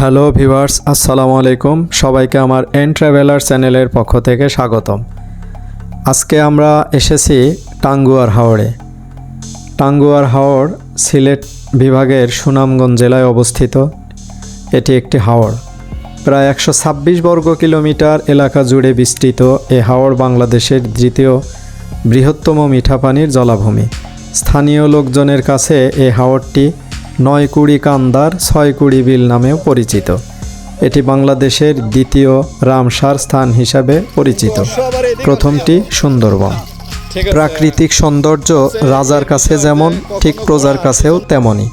Hello viewers আসসালামু আলাইকুম। সবাইকে আমার এন ট্রাভেলার চ্যানেলের পক্ষ থেকে স্বাগতম। আজকে আমরা এসেছি টাঙ্গুয়ার হাওড়ে। টাঙ্গুয়ার হাওড় সিলেট বিভাগের সুনামগঞ্জ জেলায় অবস্থিত। এটি একটি হাওড়। প্রায় একশো ছাব্বিশ বর্গ কিলোমিটার এলাকা জুড়ে বিস্তৃত এ হাওড় বাংলাদেশের দ্বিতীয় বৃহত্তম মিঠা পানির জলাভূমি। স্থানীয় লোকজনের কাছে এ হাওড়টি নয় কুড়ি কান্দার ছয় কুড়ি বিল নামেও পরিচিত। এটি বাংলাদেশের দ্বিতীয় রামসার স্থান হিসাবে পরিচিত। প্রথমটি সুন্দরবন। প্রাকৃতিক সৌন্দর্য রাজার কাছে যেমন, ঠিক প্রজার কাছেও তেমনই।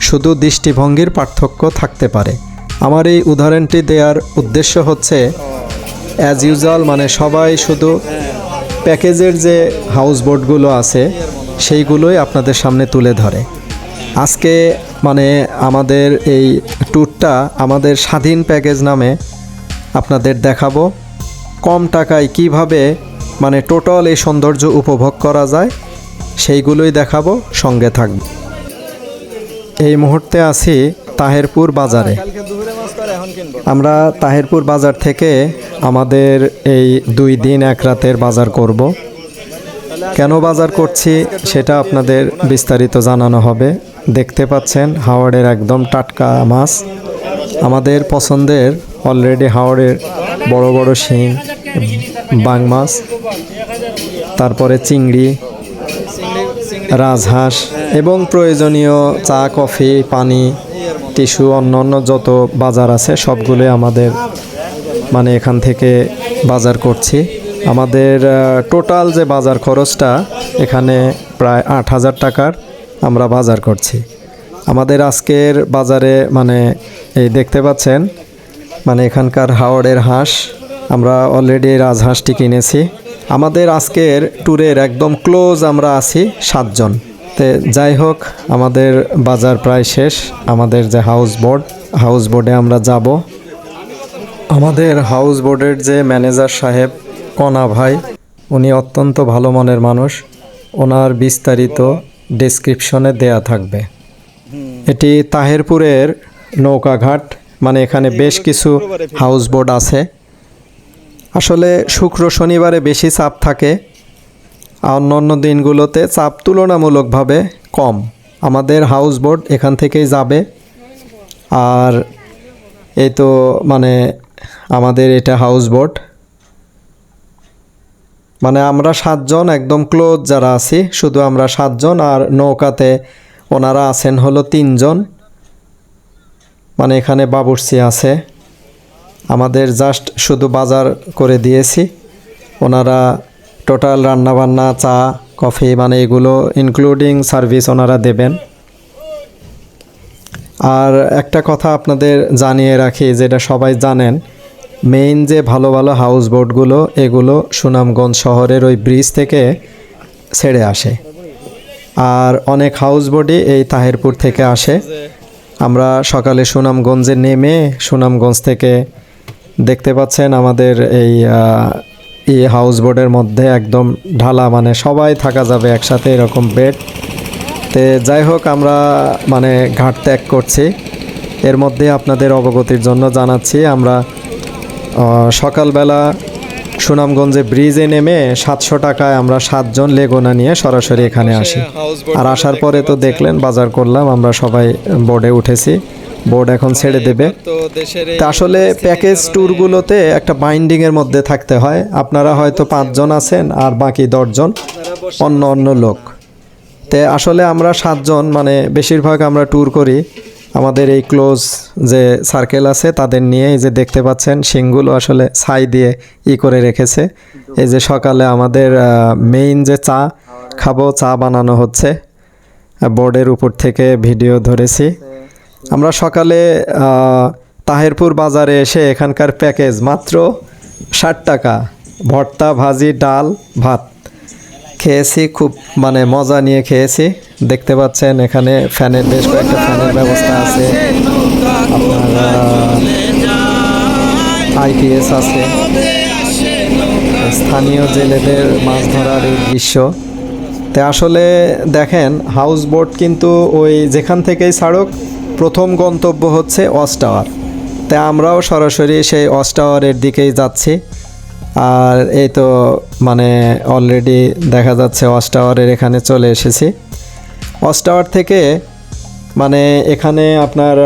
শুধু দৃষ্টিভঙ্গির পার্থক্য থাকতে পারে। আমার এই উদাহরণটি দেওয়ার উদ্দেশ্য হচ্ছে অ্যাজ ইউজুয়াল মানে সবাই শুধু প্যাকেজের যে হাউস বোটগুলো আছে, সেইগুলোই আপনাদের সামনে তুলে ধরে। আজকে মানে আমাদের এই ট্যুরটা আমাদের স্বাধীন প্যাকেজ নামে আপনাদের দেখাবো। কম টাকায় কীভাবে মানে টোটাল এই সৌন্দর্য উপভোগ করা যায়, সেইগুলোই দেখাবো, সঙ্গে থাকবে। এই মুহূর্তে আছি তাহেরপুর বাজারে। আমরা তাহেরপুর বাজার থেকে আমাদের এই দুই দিন এক রাতের বাজার করব। কেন বাজার করছি সেটা আপনাদের বিস্তারিত জানানো হবে। দেখতে পাচ্ছেন হাওড়ের একদম টাটকা মাছ। আমাদের পছন্দের অলরেডি হাওড়ের বড় বড় শিং, বাং মাছ, তারপরে চিংড়ি, রাজহাঁস এবং প্রয়োজনীয় চা, কফি, পানি, টিস্যু, অন্য অন্য যত বাজার আছে সবগুলো আমাদের মানে এখান থেকে বাজার করছি। আমাদের টোটাল যে বাজার খরচটা এখানে প্রায় আট হাজার টাকার। আমরা বাজার করছি। আমাদের আজকের বাজারে মানে এই দেখতে পাচ্ছেন মানে এখানকার হাওড়ের হাঁস, আমরা অলরেডি রাজহাঁসটি কিনেছি। আমাদের আজকের ট্যুরের একদম ক্লোজ আমরা আছি সাতজন। তে যাই হোক, আমাদের বাজার প্রায় শেষ। আমাদের যে হাউস বোর্ড হাউস বোর্ডে আমরা যাব। আমাদের হাউস বোর্ডের যে ম্যানেজার সাহেব কণা ভাই, উনি অত্যন্ত ভালো মনের মানুষ। ওনার বিস্তারিত ডেসক্রিপশনে দেয়া থাকবে। এটি তাহেরপুরের নৌকাঘাট মানে এখানে বেশ কিছু হাউস বোট আছে। আসলে শুক্র শনিবারে বেশি চাপ থাকে। আর অন্য অন্য দিনগুলোতে চাপ তুলনামূলকভাবে কম। আমাদের হাউস বোট এখান থেকেই যাবে। আর এই তো মানে আমাদের এটা হাউস বোট মানে আমরা সাতজন, একদম ক্লোজ যারা আছি, শুধু আমরা সাতজন আর নৌকাতে ওনারা আছেন হলো তিনজন। মানে এখানে বাবুর্চি আছে। আমাদের জাস্ট শুধু বাজার করে দিয়েছি। ওনারা টোটাল রান্নাবান্না, চা, কফি মানে এগুলো ইনক্লুডিং সার্ভিস ওনারা দেবেন। আর একটা কথা আপনাদের জানিয়ে রাখি, যেটা সবাই জানেন মেইন যে ভালো ভালো হাউস বোটগুলো এগুলো সুনামগঞ্জ শহরের ওই ব্রিজ থেকে ছেড়ে আসে। আর অনেক হাউস বোটই এই তাহেরপুর থেকে আসে। আমরা সকালে সুনামগঞ্জে নেমে সুনামগঞ্জ থেকে দেখতে পাচ্ছেন আমাদের এই এই হাউস বোটের মধ্যে একদম ঢালা মানে সবাই থাকা যাবে একসাথে এরকম বেড তে যাই হোক, আমরা মানে ঘাট ত্যাগ করছি। এর মধ্যে আপনাদের অবগতির জন্য জানাচ্ছি, আমরা সকালবেলা সুনামগঞ্জে ব্রিজে নেমে সাতশো টাকায় আমরা সাতজন লেগোনা নিয়ে সরাসরি এখানে আসি। আর আসার পরে তো দেখলেন বাজার করলাম আমরা সবাই বোর্ডে উঠেছি। বোর্ড এখন ছেড়ে দেবে। তা আসলে প্যাকেজ ট্যুরগুলোতে একটা বাইন্ডিংয়ের মধ্যে থাকতে হয়। আপনারা হয়তো পাঁচজন আছেন আর বাকি দশজন অন্য অন্য লোক। তে আসলে আমরা সাতজন মানে বেশিরভাগ আমরা ট্যুর করি। আমাদের এই ক্লোজ যে সার্কেল আছে, তাদের নিয়ে এই যে দেখতে পাচ্ছেন, শিংগুলো আসলে ছাই দিয়ে ই করে রেখেছে। এই যে সকালে আমাদের মেইন যে চা খাব, চা বানানো হচ্ছে। বোর্ডের উপর থেকে ভিডিও ধরেছি। আমরা সকালে তাহেরপুর বাজারে এসে এখানকার প্যাকেজ মাত্র ষাট টাকা। ভর্তা, ভাজি, ডাল, ভাত। খেয়েছি, খুব মানে মজা নিয়ে খেয়েছি। দেখতে পাচ্ছেন এখানে ফ্যানের বেশ কয়েকটা ফ্যানের ব্যবস্থা আছে। আইপিএস আছে। স্থানীয় জেলেদের মাছ ধরার এই দৃশ্য। তে আসলে দেখেন হাউস বোট কিন্তু ওই যেখান থেকেই ছাড়ুক, প্রথম গন্তব্য হচ্ছে ওয়াচ টাওয়ার তাই আমরাও সরাসরি সেই ওয়াচ টাওয়ারের দিকেই যাচ্ছি। আর এই তো মানে অলরেডি দেখা যাচ্ছে ওয়াচ টাওয়ারের এখানে চলে এসেছি। ওয়াচ টাওয়ার থেকে মানে এখানে আপনার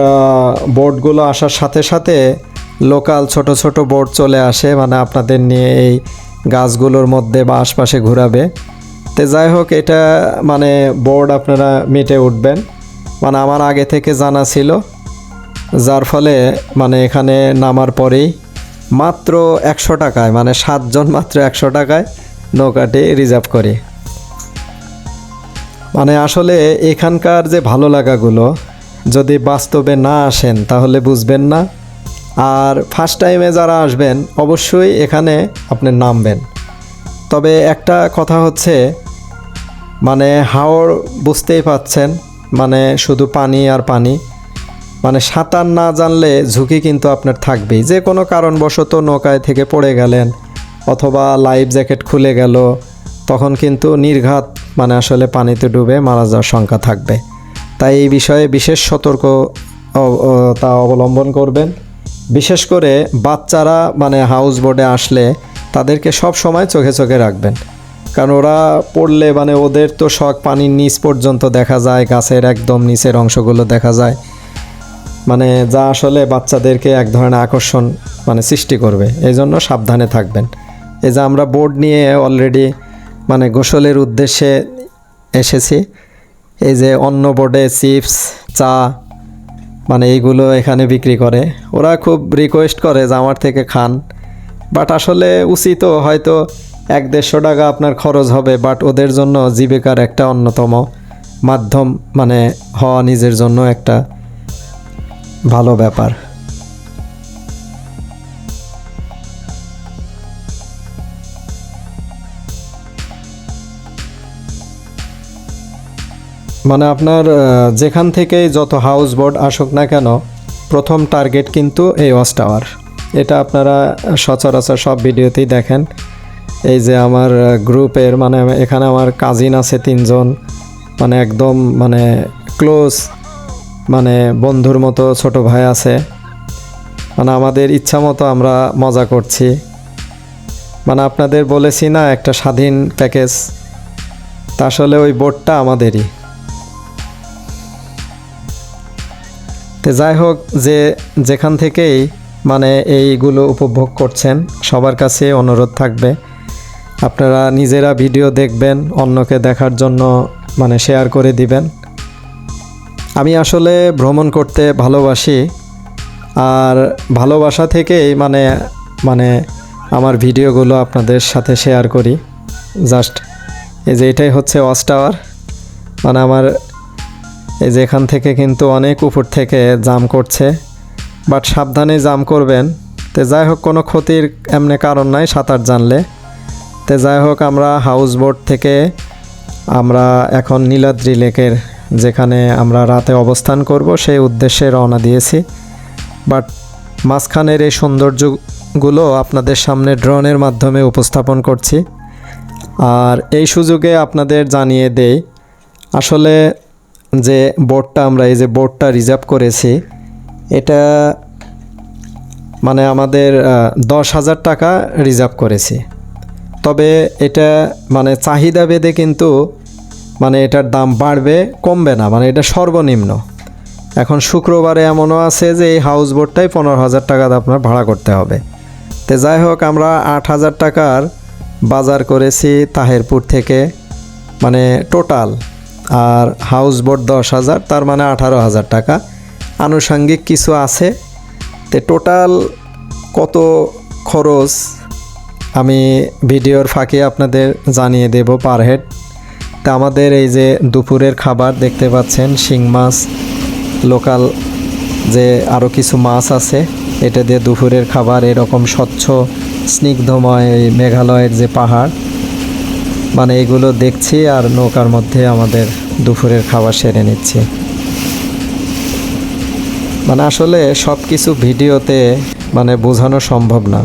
বোর্ডগুলো আসার সাথে সাথে লোকাল ছোট ছোট বোর্ড চলে আসে মানে আপনাদের নিয়ে এই গাছগুলোর মধ্যে বা আশপাশে ঘোরাবে। তো যাই হোক, এটা মানে বোর্ড আপনারা মিটে উঠবেন। মানে আমার আগে থেকে জানা ছিল, যার ফলে মানে এখানে নামার পরেই মাত্র একশো টাকায় মানে সাতজন মাত্র একশো টাকায় নৌকাটি রিজার্ভ করি। মানে আসলে এখানকার যে ভালো লাগাগুলো, যদি বাস্তবে না আসেন তাহলে বুঝবেন না। আর ফার্স্ট টাইমে যারা আসবেন, অবশ্যই এখানে আপনি নামবেন। তবে একটা কথা হচ্ছে মানে হাওড় বুঝতেই পাচ্ছেন মানে শুধু পানি আর পানি। মানে সাঁতার না জানলে ঝুঁকি কিন্তু আপনার থাকবেই। যে কোনো কারণবশত নৌকায় থেকে পড়ে গেলেন অথবা লাইফ জ্যাকেট খুলে গেল, তখন কিন্তু নির্ঘাত মানে আসলে পানিতে ডুবে মারা যাওয়ার সংখ্যা থাকবে। তাই এই বিষয়ে বিশেষ সতর্ক তা অবলম্বন করবেন। বিশেষ করে বাচ্চারা মানে হাউস বোর্ডে আসলে তাদেরকে সব সময় চোখে চোখে রাখবেন। কারণ ওরা পড়লে মানে ওদের তো শখ পানির নিচ পর্যন্ত দেখা যায়, গাছের একদম নিচের অংশগুলো দেখা যায়। মানে যা আসলে বাচ্চাদেরকে এক ধরনের আকর্ষণ মানে সৃষ্টি করবে, এই জন্য সাবধানে থাকবেন। এই যে আমরা বোর্ড নিয়ে অলরেডি মানে গোসলের উদ্দেশ্যে এসেছি। এই যে অন্য বোর্ডে চিপস চা মানে এইগুলো এখানে বিক্রি করে। ওরা খুব রিকোয়েস্ট করে যে আমার থেকে খান। বাট আসলে উচিত হয়তো এক দেড়শো টাকা আপনার খরচ হবে বাট ওদের জন্য জীবিকার একটা অন্যতম মাধ্যম মানে হওয়া নিজের জন্য একটা ভালো ব্যাপার। মানে আপনার যেখান থেকেই যত হাউস বোর্ড আসুক না কেন, প্রথম টার্গেট কিন্তু এই ওয়াচ টাওয়ার এটা আপনারা সচরাচর সব ভিডিওতেই দেখেন। এই যে আমার গ্রুপের মানে এখানে আমার কাজিন আছে তিনজন। মানে একদম মানে ক্লোজ মানে বন্ধুর মতো ছোট ভাই আছে। মানে আমাদের ইচ্ছা মতো আমরা মজা করছি। মানে আপনাদের বলেছি না একটা স্বাধীন প্যাকেজ? তা আসলে ওই বোর্ডটা আমাদেরই। তো যাই হোক, যে যেখান থেকেই মানে এইগুলো উপভোগ করছেন, সবার কাছে অনুরোধ থাকবে। আপনারা নিজেরা ভিডিও দেখবেন, অন্যকে দেখার জন্য মানে শেয়ার করে দিবেন। আমি আসলে ভ্রমণ করতে ভালোবাসি। আর ভালোবাসা থেকেই মানে মানে আমার ভিডিওগুলো আপনাদের সাথে শেয়ার করি। জাস্ট এই যে এটাই হচ্ছে ওয়াচ টাওয়ার। মানে আমার এই যে এখান থেকে কিন্তু অনেক উপর থেকে জাম করছে। বাট সাবধানে জাম করবেন। তো যাই হোক, কোনো ক্ষতির এমনি কারণ নাই সাঁতার জানলে। তো যাই হোক, আমরা হাউস বোট থেকে আমরা এখন নীলাদ্রি লেকের যেখানে আমরা রাতে অবস্থান করব, সেই উদ্দেশ্যে রওনা দিয়েছি। বাট মাঝখানের এই সৌন্দর্যগুলো আপনাদের সামনে ড্রোনের মাধ্যমে উপস্থাপন করছি। আর এই সুযোগে আপনাদের জানিয়ে দেই, আসলে যে বোর্ডটা আমরা, এই যে বোর্ডটা রিজার্ভ করেছি, এটা মানে আমাদের দশ হাজার টাকা রিজার্ভ করেছি। তবে এটা মানে চাহিদা ভেদে কিন্তু মানে এটার দাম বাড়বে, কমবে না মানে এটা সর্বনিম্ন। এখন শুক্রবারে এমনও আছে যে এই হাউস বোটটাই পনেরো হাজার টাকা আপনার ভাড়া করতে হবে। তো যাই হোক, আমরা আট হাজার টাকার বাজার করেছি তাহেরপুর থেকে মানে টোটাল আর হাউস বোট দশ হাজার, তার মানে আঠারো হাজার টাকা। আনুষঙ্গিক কিছু আছে। তো টোটাল কত খরচ আমি ভিডিওর ফাঁকে আপনাদের জানিয়ে দেব পার হেড তা আমাদের এই যে দুপুরের খাবার দেখতে পাচ্ছেন, শিং মাছ, লোকাল যে আরও কিছু মাছ আছে, এটা দিয়ে দুপুরের খাবার এরকম স্বচ্ছ, স্নিগ্ধময় এই মেঘালয়ের যে পাহাড়। মানে এগুলো দেখছি আর নৌকার মধ্যে আমাদের দুপুরের খাবার সেরে নিচ্ছি। মানে আসলে সব কিছু ভিডিওতে মানে বোঝানো সম্ভব না।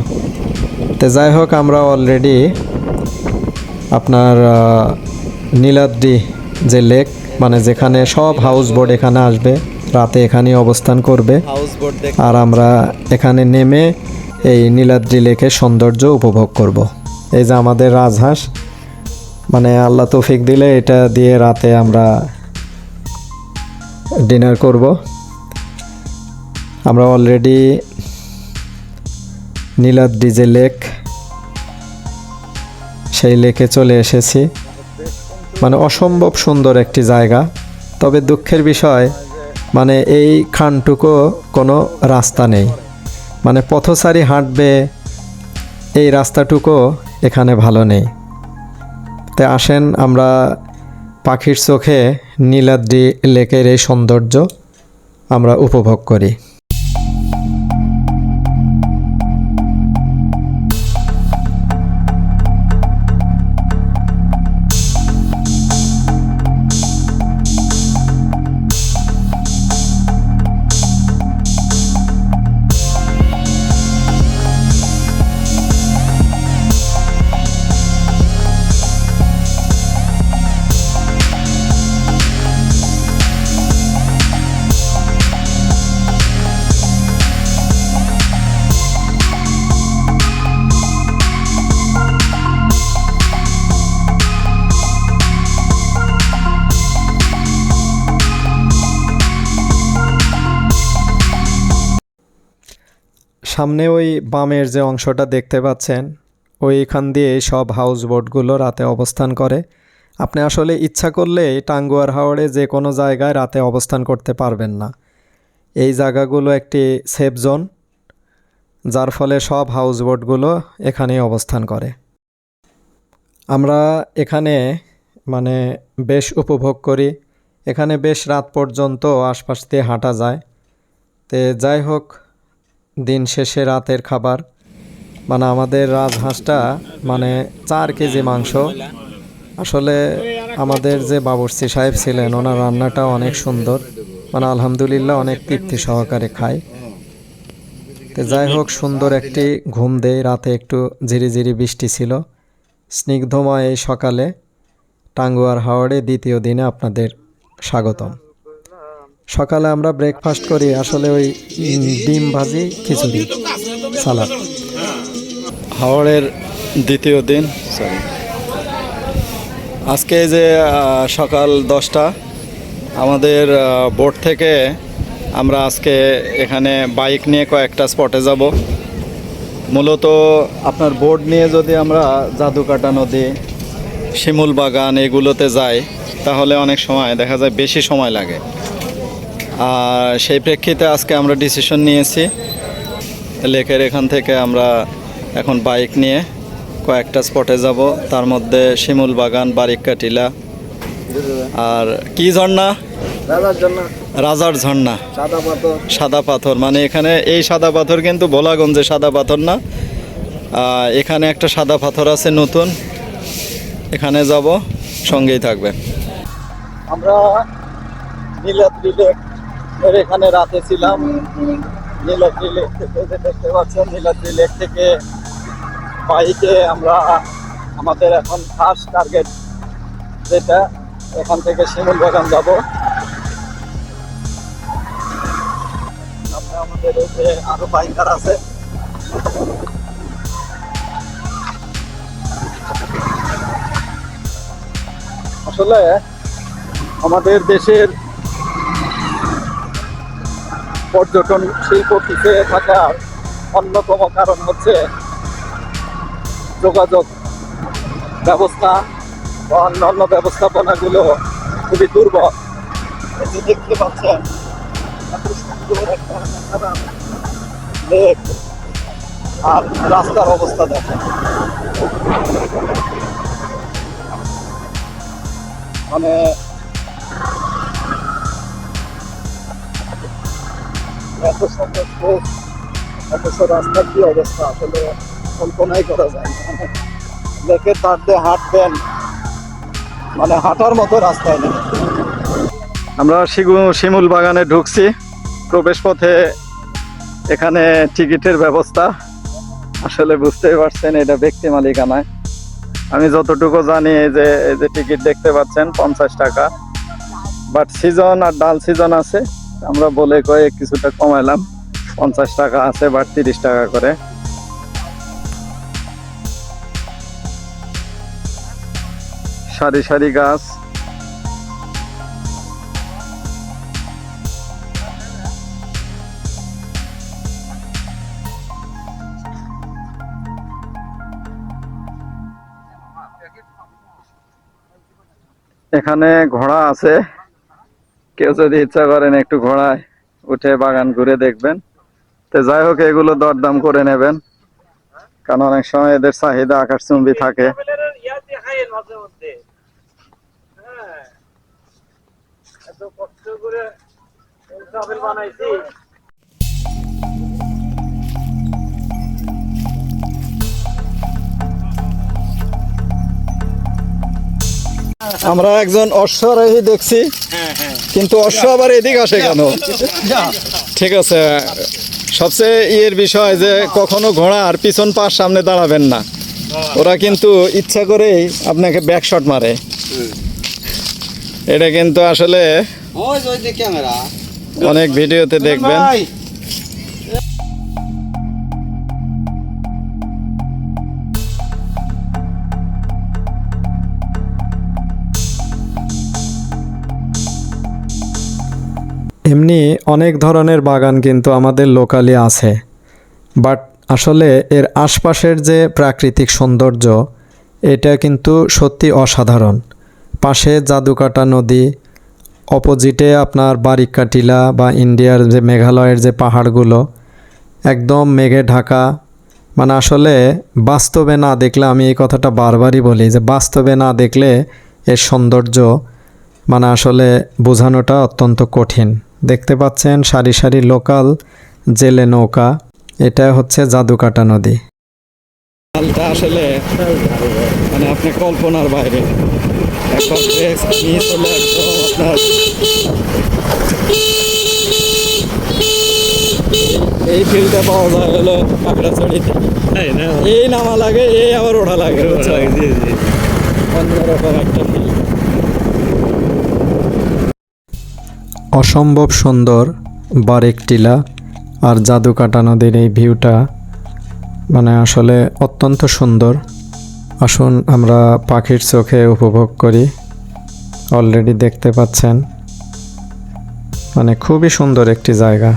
তো যাই হোক, আমরা অলরেডি আপনার নীলাদ্রি যে লেক মানে যেখানে সব হাউস বোট এখানে আসবে রাতে এখানে অবস্থান করবে। আর আমরা এখানে নেমে এই নীলাদ্রি লেকের সৌন্দর্য উপভোগ করব। এই যে আমাদের রাজহাঁস মানে আল্লাহ তৌফিক দিলে এটা দিয়ে রাতে আমরা ডিনার করব। আমরা অলরেডি নীলাদ্রি যে লেক সেই লেকে চলে এসেছি। মানে অসম্ভব সুন্দর একটি জায়গা। তবে দুঃখের বিষয় মানে এই খানটুকু কোনো রাস্তা নেই। মানে পথচারী হাঁটবে, এই রাস্তাটুকু এখানে ভালো নেই। তাই আসেন আমরা পাখির চোখে নীলাদ্রি লেকের এই সৌন্দর্য আমরা উপভোগ করি। সামনে ওই বামের যে অংশটা দেখতে পাচ্ছেন ওইখান দিয়ে সব হাউস বোটগুলো রাতে অবস্থান করে। আপনি আসলে ইচ্ছা করলে টাঙ্গুয়ার হাওড়ে যে কোনো জায়গায় রাতে অবস্থান করতে পারবেন না। এই জায়গাগুলো একটি সেফ জোন যার ফলে সব হাউস বোটগুলো এখানেই অবস্থান করে। আমরা এখানে মানে বেশ উপভোগ করি। এখানে বেশ রাত পর্যন্ত আশপাশ দিয়ে হাঁটা যায়। তে যাই হোক দিন শেষে রাতের খাবার। মানে আমাদের রাজহাঁসটা মানে চার কেজি মাংস। আসলে আমাদের যে বাবরচি সাহেব ছিলেন, ওনার রান্নাটা অনেক সুন্দর। মানে আলহামদুলিল্লাহ অনেক তৃপ্তি সহকারে খায়। তো যাই হোক, সুন্দর একটি ঘুম দেয়। রাতে একটু ঝিরিঝিরি বৃষ্টি ছিল। স্নিগ্ধময় এই সকালে টাঙ্গুয়ার হাওড়ে দ্বিতীয় দিনে আপনাদের স্বাগতম। সকালে আমরা ব্রেকফাস্ট করি, আসলে ওই ডিম ভাজি, খিচুড়ি, সালাদ। হাওড়ের দ্বিতীয় দিন সরি আজকে যে সকাল দশটা, আমাদের বোট থেকে আমরা আজকে এখানে বাইক নিয়ে কয়েকটা স্পটে যাব। মূলত আপনার বোর্ড নিয়ে যদি আমরা জাদুকাটা নদী শিমুল বাগান এগুলোতে যাই, তাহলে অনেক সময় দেখা যায় বেশি সময় লাগে। আর সেই প্রেক্ষিতে আজকে আমরা ডিসিশন নিয়েছি। লেকের এখান থেকে আমরা এখন বাইক নিয়ে কয়েকটা স্পটে যাব। তার মধ্যে শিমুল বাগান বারিক্কা টিলা আর কি ঝর্ণা? রাজার ঝর্ণা। সাদা পাথর। সাদা পাথর। মানে এখানে এই সাদা পাথর কিন্তু ভোলাগঞ্জে সাদা পাথর না। এখানে একটা সাদা পাথর আছে নতুন। এখানে যাব সঙ্গেই থাকবে। আমরা নীলাদ্রি লেক এর এখানে রাতে ছিলাম। নীলাদ্রি লেক থেকে দেখতে পাচ্ছেন, নীলাদ্রি লেক থেকে বাইকে আমরা আমাদের এখন ফার্স্ট টার্গেট যেটা, এখান থেকে শিমুল বাগান যাব। আমাদের এই যে আরও বাইকার আছে। আসলে আমাদের দেশের পর্যটন শিল্প পিছিয়ে থাকার অন্যতম কারণ হচ্ছে যোগাযোগ ব্যবস্থা বা অন্যান্য ব্যবস্থাপনাগুলো খুবই দুর্বল। দেখতে পাচ্ছেন আর রাস্তার অবস্থা দেখেন। মানে এত স্পেস অথচ রাস্তার কি অবস্থা আসলে কল্পনাই করা যায় না মানে লেকের দিয়ে হাঁটবেন মানে হাঁটার মতো রাস্তায় নেই আমরা শিগু শিমুল বাগানে ঢুকছি। প্রবেশ পথে এখানে টিকিটের ব্যবস্থা। আসলে বুঝতেই পারছেন, এটা ব্যক্তি মালিকানায়। আমি যতটুকু জানি যে, এই যে টিকিট দেখতে পাচ্ছেন, পঞ্চাশ টাকা। বাট সিজন আর ডাল সিজন আছে। আমরা বলে কয়ে কিছুটা কমাইলাম। পঞ্চাশ টাকা আছে বা তিরিশ টাকা করে। সারি সারি গাছ। এখানে ঘোড়া আছে। কেউ যদি ইচ্ছা করেন একটু ঘোড়ায় উঠে বাগান ঘুরে দেখবেন। তো যাই হোক, এগুলো দরদাম করে নেবেন। কারণ অনেক সময় এদের চাহিদা আকাশচুম্বী থাকে। আমরা একজন অশ্বারোহী দেখছি কিন্তু অশ্ব আবার এদিক আসে কেন? ঠিক আছে সবচেয়ে ইয়ের বিষয় যে কখনো ঘোড়া আর পিছন পাশ সামনে দাঁড়াবেন না। ওরা কিন্তু ইচ্ছা করেই আপনাকে ব্যাক শট মারে। এটা কিন্তু আসলে অনেক ভিডিওতে দেখবেন। এমনি অনেক ধরনের বাগান কিন্তু আমাদের লোকালি আছে। বাট আসলে এর আশপাশের যে প্রাকৃতিক সৌন্দর্য, এটা কিন্তু সত্যি অসাধারণ। পাশে জাদুকাটা নদী, অপোজিটে আপনার বারিক্কা টিলা বা ইন্ডিয়ার যে মেঘালয়ের যে পাহাড়গুলো, একদম মেঘে ঢাকা। মানে আসলে বাস্তবে না দেখলে, আমি এই কথাটা বারবারই বলি যে বাস্তবে না দেখলে এর সৌন্দর্য মানে আসলে বোঝানোটা অত্যন্ত কঠিন। দেখতে পাচ্ছেন সারি সারি লোকাল জেলে নৌকা। এটা হচ্ছে জাদুকাটা নদী। আসলে মানে আপনি কল্পনার বাইরে। ব্রেক মিস হলে একদম আপনার। এই ফিল্ডটা পাওয়া যায় হলো কাঁকড়াছড়িতে। এই নামা লাগে এই আবার ওঠা লাগে? অন্যরকম একটা ফিল অসম্ভব সুন্দর বারেক টিলা আর জাদুকাটা নদীর এই ভিউটা মানে আসলে অত্যন্ত সুন্দর। আসুন আমরা পাখির চোখে উপভোগ করি। অলরেডি দেখতে পাচ্ছেন। মানে খুবই সুন্দর একটি জায়গা।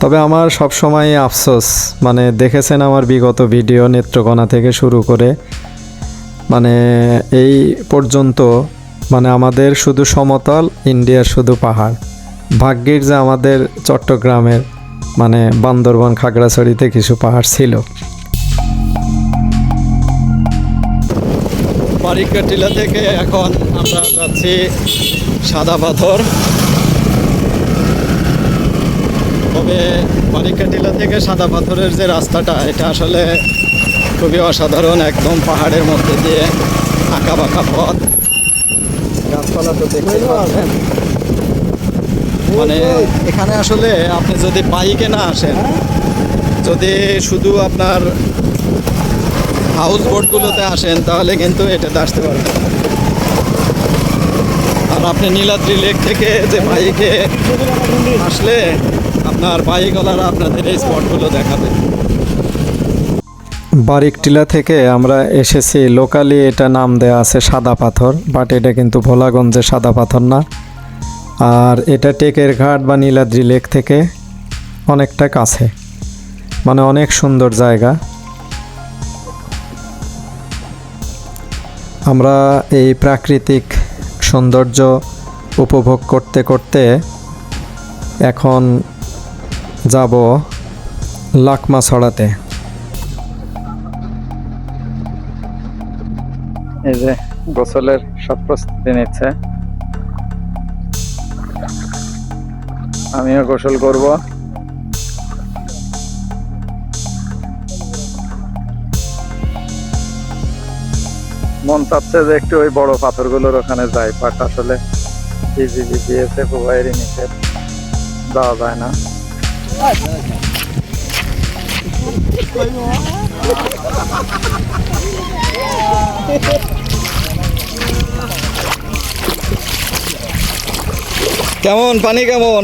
তবে আমার সবসময় আফসোস মানে দেখেছেন আমার বিগত ভিডিও নেত্রকোনা থেকে শুরু করে মানে এই পর্যন্ত মানে আমাদের শুধু সমতল, ইন্ডিয়ার শুধু পাহাড়। ভাগ্যের যে আমাদের চট্টগ্রামের মানে বান্দরবন, খাগড়াছড়িতে কিছু পাহাড় ছিল। বারিকা টিলা থেকে এখন আমরা যাচ্ছি সাদা পাথর। তবে বারিকা টিলা থেকে সাদা পাথরের যে রাস্তাটা, এটা আসলে খুবই অসাধারণ, একদম পাহাড়ের মধ্যে দিয়ে আঁকা বাঁকা পথ। গাছপালা তো দেখতে পাচ্ছেন। মানে এখানে আসলে আপনি যদি বাইকে না আসেন যদি শুধু আপনার হাউস বোটগুলোতে আসেন তাহলে কিন্তু এটাতে আসতে পারবেন আর আপনি নীলাদ্রি লেক থেকে যে বাইকে আসলে আপনার বাইকওয়ালারা আপনাদের এই স্পটগুলো দেখাবে। বারিকটিলা থেকে আমরা এসেছি। লোকালি এটা নাম দেয়া আছে সাদা পাথর, বাট এটা কিন্তু ভোলাগঞ্জে সাদা পাথর না। আর এটা টেকের ঘাট বা নীলাদ্রি লেক থেকে অনেকটা কাছে। মানে অনেক সুন্দর জায়গা। আমরা এই প্রাকৃতিক সৌন্দর্য উপভোগ করতে করতে এখন যাব লাকমা ছড়াতে এই যে গোসলের সব প্রস্তুতি নিচ্ছে। আমিও গোসল করব। মন চাচ্ছে যে একটু ওই বড় পাথরগুলোর ওখানে যাই বাট আসলে বিজিবি দিয়েছে প্রোভাইডই নিষেধ। যাওয়া যায় না। কেমন, পানি কেমন?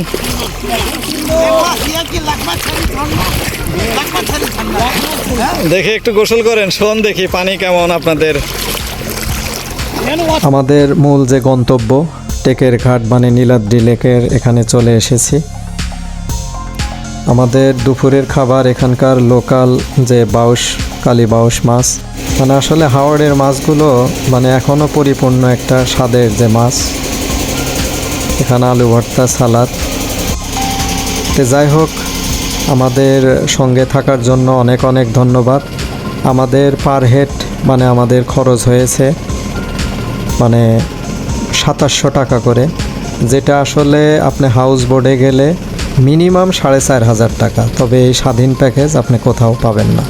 দেখে, একটু গোসল করেন, শোন দেখি পানি কেমন আপনাদের। আমাদের মূল যে গন্তব্য, টেকের ঘাট মানে নীলাদ্রি লেকের এখানে চলে এসেছি। আমাদের দুপুরের খাবার এখানকার লোকাল যে বাউস কালী বাউস মাছ মানে আসলে হাওড়ের মাছগুলো মানে এখনও পরিপূর্ণ একটা স্বাদের যে মাছ। এখানে আলু ভর্তা, সালাদ। তো যাই হোক, আমাদের সঙ্গে থাকার জন্য অনেক অনেক ধন্যবাদ। আমাদের পার হেড মানে আমাদের খরচ হয়েছে মানে সাতাশশো টাকা করে, যেটা আসলে আপনি হাউস বোর্ডে গেলে মিনিমাম সাড়ে চার হাজার টাকা। তবে এই স্বাধীন প্যাকেজ আপনি কোথাও পাবেন না।